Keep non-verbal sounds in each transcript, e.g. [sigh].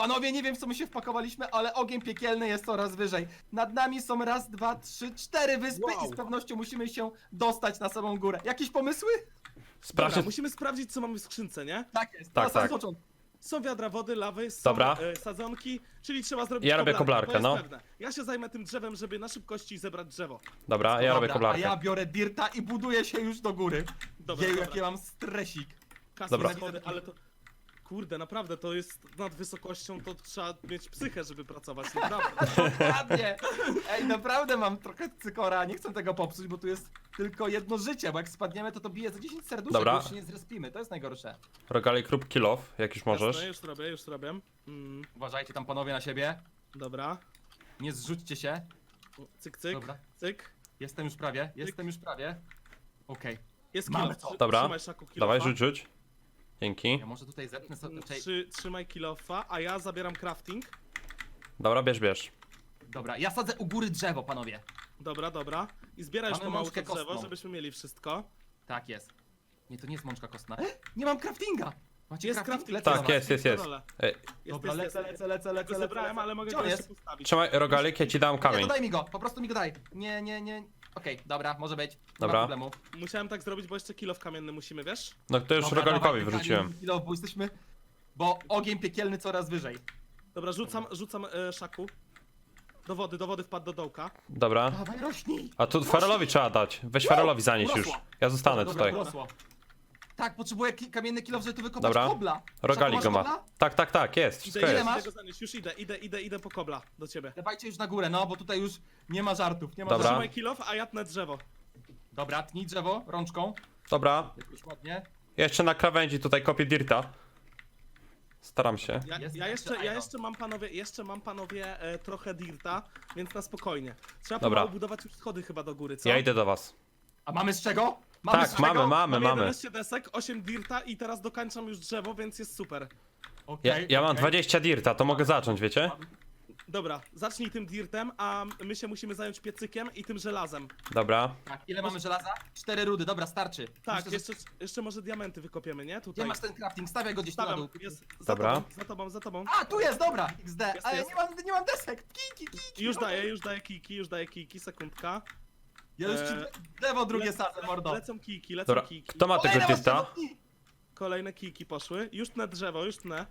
Panowie, nie wiem w co my się wpakowaliśmy, ale ogień piekielny jest coraz wyżej. Nad nami są raz, dwa, trzy, cztery wyspy Wow. i z pewnością musimy się dostać na samą górę. Jakieś pomysły? Dobra, Sprawdź. musimy sprawdzić, co mamy w skrzynce, nie? Tak jest. Tak, na tak. Są wiadra wody, lawy, są Dobra. e, sadzonki, czyli trzeba zrobić Ja robię koblarkę, jest no. Pewne. Ja się zajmę tym drzewem, żeby na szybkości zebrać drzewo. Dobra, ja robię Dobra, koblarkę. A ja biorę dirta i buduję się już do góry. Dobra, Jeju, dobra. jaki mam stresik. Kasy, Dobra. schody, ale to... Kurde, naprawdę, to jest nad wysokością, to trzeba mieć psychę, żeby pracować, naprawdę. [laughs] Dokładnie. Ej, naprawdę mam trochę cykora, nie chcę tego popsuć, bo tu jest tylko jedno życie, bo jak spadniemy, to to bije za 10 serduszek, Dobra. bo już się nie zrespimy, to jest najgorsze. Rogali krób kill off, jak już możesz. Jasne, już robię, już robię. Mm, Uważajcie tam panowie na siebie, dobra. nie zrzućcie się. Cyk, cyk, Dobra. cyk. Jestem już prawie, jestem już prawie. Okej, Jest Mamy kilof. to. Dobra. Trzymaj szaku kilofa. Dawaj, rzuć, rzuć. Dzięki. ja może tutaj zepnę sobie, Mm, czekaj, Trzy, trzymaj kilofa, a ja zabieram crafting. Dobra, bierz, bierz. dobra, ja sadzę u góry drzewo panowie. Dobra, dobra. I zbieraj już Mamy pomału mączkę to drzewo, kostną. żebyśmy mieli wszystko. Tak jest. Nie, to nie jest mączka kostna. [gasps] Nie mam craftinga! Macie Jest crafting? Lecę do Tak, was. jest, jest, jest. Dole. Ej, Jest, Dobra, jest, lecę, jest. lecę, lecę, Ja lecę, go lecę, zebrałem, lecę. ale mogę Gdzie go on jeszcze jest? postawić. trzymaj rogalik, ja ci dam Nie, kamień. to daj mi go, po prostu mi go daj. Nie, nie, nie. Okej, dobra, może być. Nie Dobra. ma problemu. Musiałem tak zrobić, bo jeszcze kilof kamienny musimy, wiesz? No to już Dobra, rogalikowi dawaj, wyrzuciłem. Bo jesteśmy... Bo ogień piekielny coraz wyżej. Dobra, rzucam, rzucam e, szaku. Do wody, do wody wpadł do dołka. Dobra. Dawaj, rośnij! A tu Farelowi trzeba dać. Weź Farelowi zanieść już. Ja zostanę Dobra, tutaj. urosło. Tak, potrzebuję ki- kamienny kilo, żeby tu wykopać Dobra. kobla. Rogalik Szaku, go ma. kobla? Tak, tak, tak, jest. Wszystko Idę, ile jest. masz? idę go zanieść, już idę, idę, idę, idę po kobla do ciebie. Dawajcie już na górę, no, bo tutaj już nie ma żartów, nie ma Dobra. żartów. Trzymaj kilof, a ja tnę drzewo. Dobra, tnij drzewo rączką. Dobra. Ładnie. Jeszcze na krawędzi tutaj kopię dirta. Staram się. Ja, Jest ja, jeszcze, jeszcze ja iron. jeszcze mam panowie, jeszcze mam panowie e, trochę dirta, więc na spokojnie. Trzeba Dobra. pomału budować już schody chyba do góry, co? Ja idę do was. A mamy z czego? Mamy Tak, z czego? mamy, mamy, Mam mamy. 11 desek, 8 dirta i teraz dokańczam już drzewo, więc jest super. Okej, Ja, ja mam okej. 20 dirta, to mogę zacząć, wiecie? Dobra, zacznij tym dirtem, a my się musimy zająć piecykiem i tym żelazem. Dobra. Tak, ile mamy żelaza? Cztery rudy, dobra, starczy. Tak, Myślę, że- jeszcze, jeszcze może diamenty wykopiemy, nie? Gdzie Tutaj. masz ten crafting? Stawiaj go gdzieś tu na Stawiam, dół. jest za Dobra. tobą, za tobą, za tobą. A, tu jest, dobra, XD, Jest, ale jest. nie mam, nie mam desek. Kiki, kiki. Już daję, już daję kiki, już daję kiki, sekundka. Ja już ci Eee, lewo drugie Le- sadzę, mordo. Lecą kiki, lecą Dobra. kiki. Kto ma tego żelotki. Kolejne kiki poszły. Już tnę drzewo, już tnę.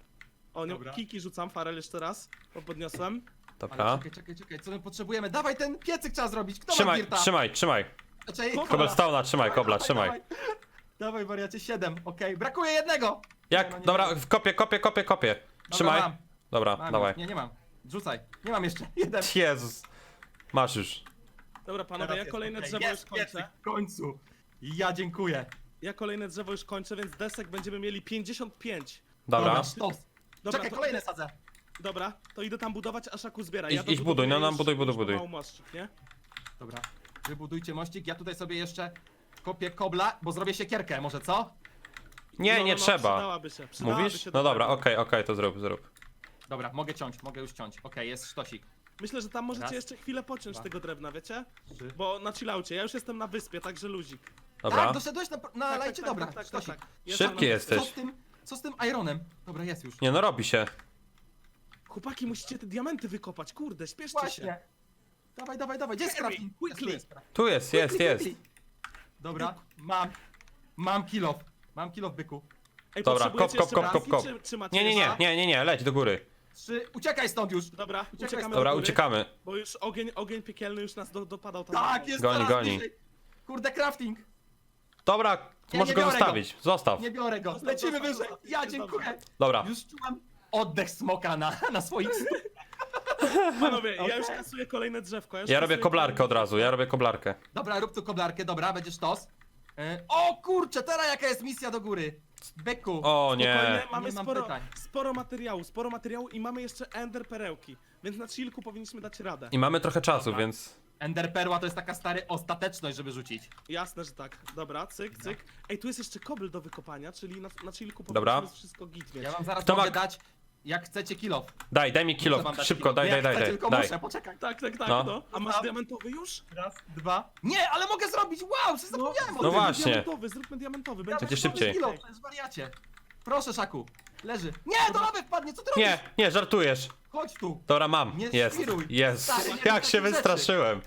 O, nie, Dobra. kiki rzucam, farel jeszcze raz, bo podniosłem. Dobra. Ale czekaj, czekaj, czekaj, co my potrzebujemy? Dawaj ten piecyk trzeba zrobić. Kto ma Trzymaj, trzymaj, trzymaj. Czekaj, Kobla. Cobblestone'a, trzymaj, kobla, trzymaj. Dawaj, dawaj wariacie, siedem, okej. Brakuje jednego. Nie, no Jak? nie Dobra, mam. kopię, kopię, kopię, kopię. Dobra, Trzymaj. mam, Dobra, mam dawaj. już. Nie, nie mam. Rzucaj. Nie mam jeszcze. [laughs] Jeden. Jezus. Masz już. Dobra, panowie, ja kolejne drzewo Jest już kończę. W końcu. Ja dziękuję. Ja kolejne drzewo już kończę, więc desek będziemy mieli 55. Dobra. sztos. Dobra, Czekaj, to kolejne sadzę. Dobra, to idę tam budować, a szaku zbiera. Idź- ja idź buduj, no, no, już- buduj, buduj, już buduj. pomału moszczyk, nie? Dobra. Wybudujcie mościk, ja tutaj sobie jeszcze kopię kobla, bo zrobię siekierkę, może co? Nie, No, nie no, no, trzeba. Przydałaby się, przydałaby Mówisz? się No do dobra, tego. okej, okej, to zrób, zrób. Dobra, mogę ciąć, mogę już ciąć. Okej, jest sztosik. Myślę, że tam możecie Raz, jeszcze chwilę pociąć dwa. tego drewna, wiecie? Trzy. Bo na chillaucie, ja już jestem na wyspie, także luzik. Dobra. Tak, doszedłeś na, na Tak, lajcie, tak, dobra, tak, tak, sztosik. tak, tak. Jestem Szybki na jesteś. Co z tym, co z tym ironem? Dobra, jest już. Nie no, robi się. Chłopaki, musicie te diamenty wykopać, kurde, śpieszcie się. Właśnie. Dawaj, dawaj, dawaj, gdzie jest crafting? quickly. Jest, tu jest. Tu jest, jest, Quickly, jest. quickly. Dobra, mam, mam kilof. Mam kilof, byku. Ej, Dobra, potrzebujecie kop, kop, jeszcze kop, kop, kop. Czy, czy macie Nie, nie, nie, jeszcze? nie, nie, nie, leć do góry. Trzy, uciekaj stąd już. Dobra, uciekamy Dobra, do góry, uciekamy. Bo już ogień, ogień piekielny już nas do, dopadał tam. Tak, jest Goni, coraz goni. bliżej. Kurde, crafting. Dobra, Nie, możesz go biorę zostawić. Zostaw. Nie biorę go. Zostaw, Lecimy zostaw, wyżej. zostaw. Ja Jest dziękuję. Dobra. Już czułam oddech smoka na, na swoich stóp. [laughs] Panowie, ja już kasuję kolejne drzewko. już Ja robię kasuję koblarkę kolejne od razu, ja robię koblarkę. Dobra, rób tu koblarkę, dobra, będziesz tos. E, o kurczę, teraz jaka jest misja do góry? Beku. O Spokojnie, nie. mamy Nie mam sporo, pytań. sporo materiału, sporo materiału i mamy jeszcze ender perełki, więc na chillku powinniśmy dać radę. I mamy trochę czasu, Dobra. więc... Ender perła to jest taka stary ostateczność, żeby rzucić. Jasne, że tak. Dobra, cyk, cyk. Ej, tu jest jeszcze kobyl do wykopania, czyli na, na chillku Dobra. powinniśmy wszystko git mieć. Ja wam zaraz Kto ma- mogę dać, jak chcecie kilof. Daj, daj mi Muszę kilo, wam dać szybko, daj, daj, jak daj, chcecie, daj, tylko daj. muszę, poczekaj. Tak, tak, tak, No. no. A masz Tam. diamentowy już? Raz, dwa. Nie, ale mogę zrobić, wow, się zapomniałem o No tym. właśnie. Diamentowy, zróbmy diamentowy, będzie Będzie szybciej. Kilo, to jest wariacie. Proszę, Szaku. Leży. Nie, do lawy wpadnie, co ty robisz? Nie, nie, żartujesz. Chodź tu. Dobra, mam. Nie Jest, świruj. jest. Stary, nie rób Jak się wystraszyłem.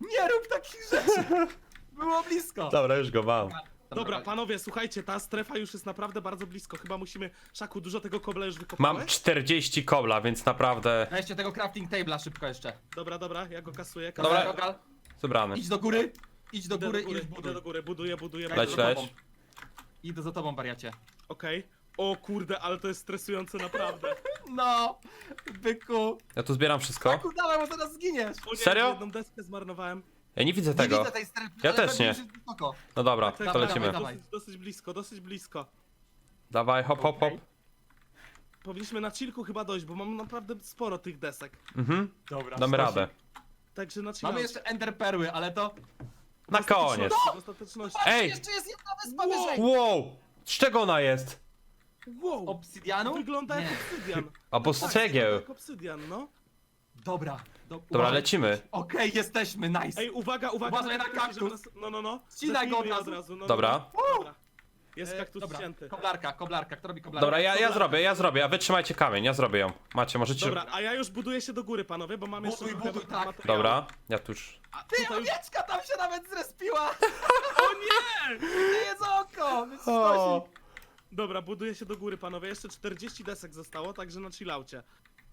Nie rób takich rzeczy. [laughs] Było blisko. Dobra, już go mam. Dobra, panowie, słuchajcie, ta strefa już jest naprawdę bardzo blisko. Chyba musimy. Szaku, dużo tego kobla już wykopałeś? Mam 40 kobla, więc naprawdę Weźcie tego crafting table'a szybko jeszcze. Dobra, dobra, ja go kasuję. Dobra. kasuję. Rogal, zebrany. idź do góry. Idź do Idę góry do góry, i idę buduj. do góry, buduję, buduję. Ja Leć, idę za leć. tobą. Idę za tobą, wariacie. Okej. O kurde, ale to jest stresujące naprawdę. [laughs] No, byku. Ja tu zbieram wszystko. Dawaj, bo zaraz zginiesz. O nie, Serio? Jedną deskę zmarnowałem. Ja nie widzę Nie tego. widzę tej strefy, Ja ale też pewnie nie. już jest wysoko. No dobra, Tak, tak, to dawaj, lecimy. dawaj. Dosyć, dosyć blisko, dosyć blisko. Dawaj, hop, hop, hop. Okej. Powinniśmy na chillku chyba dojść, bo mam naprawdę sporo tych desek. Mhm, Dobra. damy radę. Także na chillu. Mamy jeszcze ender perły, ale to... Na koniec. W ostateczności. Ej! Jeszcze jest jedna wyspa Wow. wyżej. Wow! Z czego ona jest? Wow! Obsydianu? Wygląda jak Nie. obsydian. Albo z cegieł. Jak obsydian, no. Dobra. Do, Dobra, uważaj. lecimy. Okej, jesteśmy, nice. Ej, uwaga, uwaga. Uważaj na żeby kaktus. nas- No, no, no. Ścinaj go od je razu. No, Dobra. No, no. Dobra. Jest E, kaktus dobra. ścięty. Koblarka, koblarka, kto robi koblarkę? Dobra, ja, ja zrobię, ja zrobię, a wy trzymajcie kamień, ja zrobię ją. Macie, możecie... Dobra, a ja już buduję się do góry, panowie, bo mam jeszcze Buduj, trochę buduj, tak. materiału. Dobra, ja tu już... A Ty, tutaj owieczka tam się nawet zrespiła! [laughs] O nie! Ty jest oko! Dobra, buduję się do góry, panowie. Jeszcze 40 desek zostało, także na chillaucie.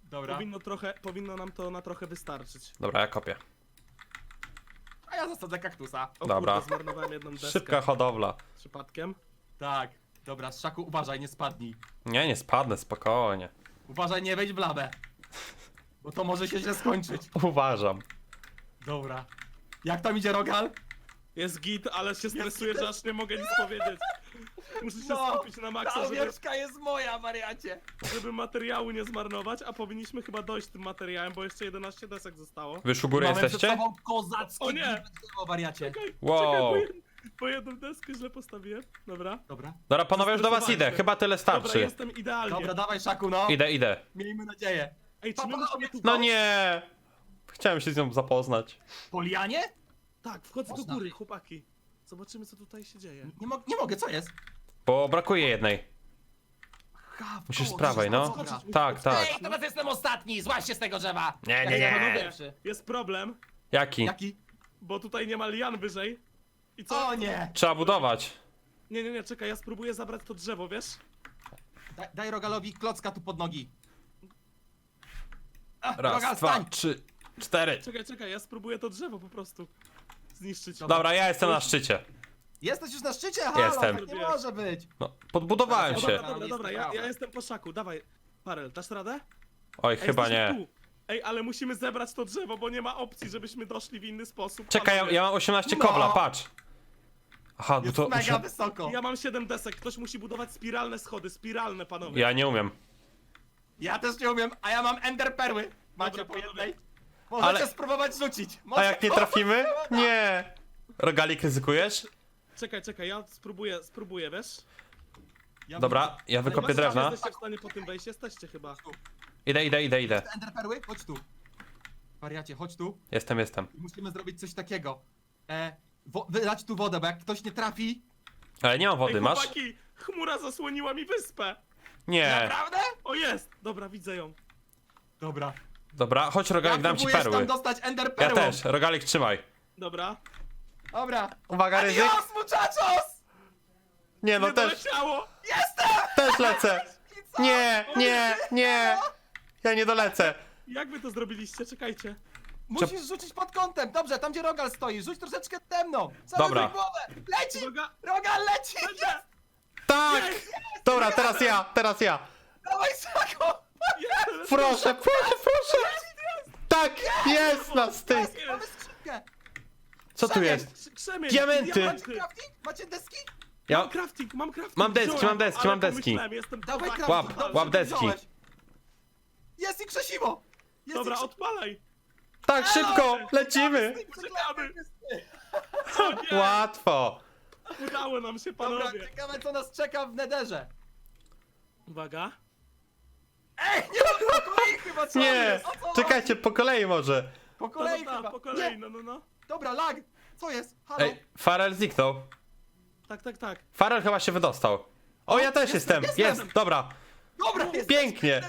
Dobra. Powinno, trochę, powinno nam to na trochę wystarczyć. Dobra, ja kopię. A ja zasadzę kaktusa. O Dobra. kurde, zmarnowałem jedną deskę. Szybka hodowla. Przypadkiem. Tak. Dobra, Szaku, uważaj, nie spadnij. Nie, nie spadnę, spokojnie. Uważaj, nie wejdź w lawę. Bo to może się źle skończyć. Uważam. Dobra. Jak tam idzie Rogal? Jest git, ale się stresuję, że aż nie mogę nic powiedzieć. [laughs] Muszę się No, skupić na Ta maksa, żeby, owieczka jest moja, wariacie. żeby materiału nie zmarnować, a powinniśmy chyba dojść tym materiałem, bo jeszcze 11 desek zostało. Wy u góry Mamy przed jesteście? sobą kozacki O nie! drzewo, wariacie. Czekaj, Wow. czekaj, bo, jed, bo jedną deskę źle postawiłem. Dobra. Dobra. Dobra, panowie, już do was idę, chyba tyle Dobra, starczy. jestem idealnie. Dobra, dawaj Szaku, no. Idę, idę. Miejmy nadzieję. Ej, czy my Papa, musimy tu... No nie! Chciałem się z nią zapoznać. Polianie? Tak, wchodzę do Można. góry, chłopaki. Zobaczymy, co tutaj się dzieje. Nie, mo nie mogę, co jest? Bo brakuje jednej. Musisz z prawej, no. Tak, tak. Ej, teraz jestem ostatni, złaź się z tego drzewa. Nie, nie, nie. Jest problem, Jaki? Jaki? bo tutaj nie ma lian wyżej. I co? O nie! Trzeba budować. Nie, nie, nie, czekaj, ja spróbuję zabrać to drzewo, wiesz? Daj, daj Rogalowi klocka tu pod nogi. A, Raz, Rogal, dwa, stań! trzy, cztery. Czekaj, czekaj, ja spróbuję to drzewo po prostu zniszczyć. Dobra, ja jestem na szczycie. Jesteś już na szczycie? Halo, Jestem. tak nie może być. No, podbudowałem się. dobra, dobra, dobra, ja, ja jestem po szaku, dawaj. Parel, dasz radę? Oj, Ej, chyba jesteśmy nie. Tu. Ej, ale musimy zebrać to drzewo, bo nie ma opcji, żebyśmy doszli w inny sposób. Czekaj, ja, panowie. ja mam 18 No. kobla, patrz. Aha, no Jest to mega muszę... wysoko. Ja mam 7 desek, ktoś musi budować spiralne schody, spiralne, panowie. Ja nie umiem. Ja też nie umiem, a ja mam ender perły. Macie Dobra, po panowie. jednej. Możecie Ale- spróbować rzucić. A Może... jak nie trafimy? [laughs] Nie. Rogalik, ryzykujesz? Czekaj, czekaj, ja spróbuję, spróbuję, wiesz? Ja Dobra, ja wykopię masz drewna. Jesteście w stanie po tym wejść? Jesteście chyba. Idę, idę, idę, idę. Te Ender perły? Chodź tu. Wariacie, chodź tu. Jestem, jestem. Musimy zrobić coś takiego. E, wo- wylać tu wodę, bo jak ktoś nie trafi... Ale nie mam wody, Ej, masz? chłopaki, chmura zasłoniła mi wyspę. Nie. Naprawdę? O, jest! Dobra, widzę ją. Dobra. Dobra, chodź Ja Rogalik, dam ci próbuję perły. tam dostać ender Ja też, Rogalik, trzymaj. Dobra. Dobra. Uwaga, ryzyk. Adios, muchachos! Nie, no nie też, doleciało! Jestem! też lecę. I co? Nie, nie, nie. Ja nie dolecę. Jak wy to zrobiliście? Czekajcie. Musisz rzucić pod kątem. Dobrze, tam gdzie Rogal stoi. Rzuć troszeczkę temną. Dobra. głowę. Leci! Uwaga! Rogal leci! Będzie! Tak! Dobra, teraz ja, teraz ja. Dawaj, Sako! Jest! Proszę, proszę, proszę. Tak, jest nas, ty. Jest, mamy skrzynkę. Co tu jest? Krz- Krzemień! Diamenty. Macie Diamenty! crafting? Macie deski? Ja... Mam crafting, mam crafting! Mam deski, wziąłem, mam deski, ale mam deski. pomyślałem, Jestem Dawaj crafting. Łap, Dobrze, łap deski. wziąłeś. Jest i krzesiwo. Jest Dobra, i krze- odpalaj! Tak, szybko, lecimy. Uciekamy! Nie! [laughs] Łatwo. Udało nam się, Dobra, panowie! ciekawe co nas czeka w nederze. Uwaga. Ej, nie ma po kolei chyba, co Nie, jest? O co czekajcie, po kolei może. chodzi? Po No, kolei no, chyba. po kolei, Nie. no, no, no. Dobra, lag. Co jest? Halo? Ej, Farel zniknął. Tak, tak, tak. Farel chyba się wydostał. O, ja też jestem, jestem. jestem. Jest, dobra. Dobra, jest Pięknie.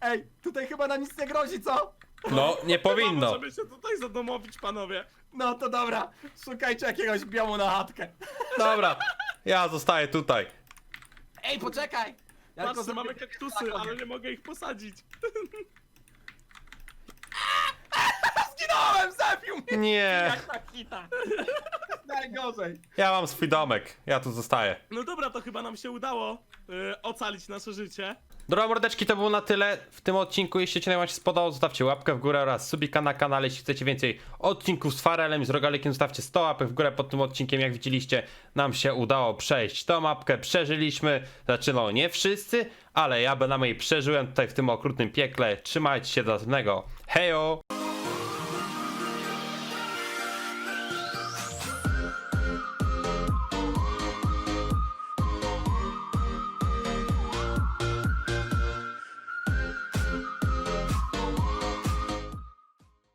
Ej, tutaj chyba nam nic nie grozi, co? No, nie powinno. Możemy się tutaj zadomowić, panowie. No to dobra, szukajcie jakiegoś biomu na chatkę. Dobra. Ja zostaję tutaj. Ej, poczekaj! Ja tylko Patrzcie, mamy kaktusy, ale nie mogę ich posadzić. Zginąłem, zabił mnie! Nie. Jak ta kita. Najgorzej. Ja mam swój domek. Ja tu zostaję. No dobra, to chyba nam się udało y, ocalić nasze życie. Dobra mordeczki, to było na tyle w tym odcinku. Jeśli ci najbardziej się spodobało, zostawcie łapkę w górę oraz subika na kanale. Jeśli chcecie więcej odcinków z Farelem i z Rogalikiem, zostawcie 100 łapek w górę pod tym odcinkiem. Jak widzieliście, nam się udało przejść tą mapkę. Przeżyliśmy. Znaczy no, nie wszyscy, ale ja bynajmniej przeżyłem tutaj w tym okrutnym piekle. Trzymajcie się do następnego. Hejo!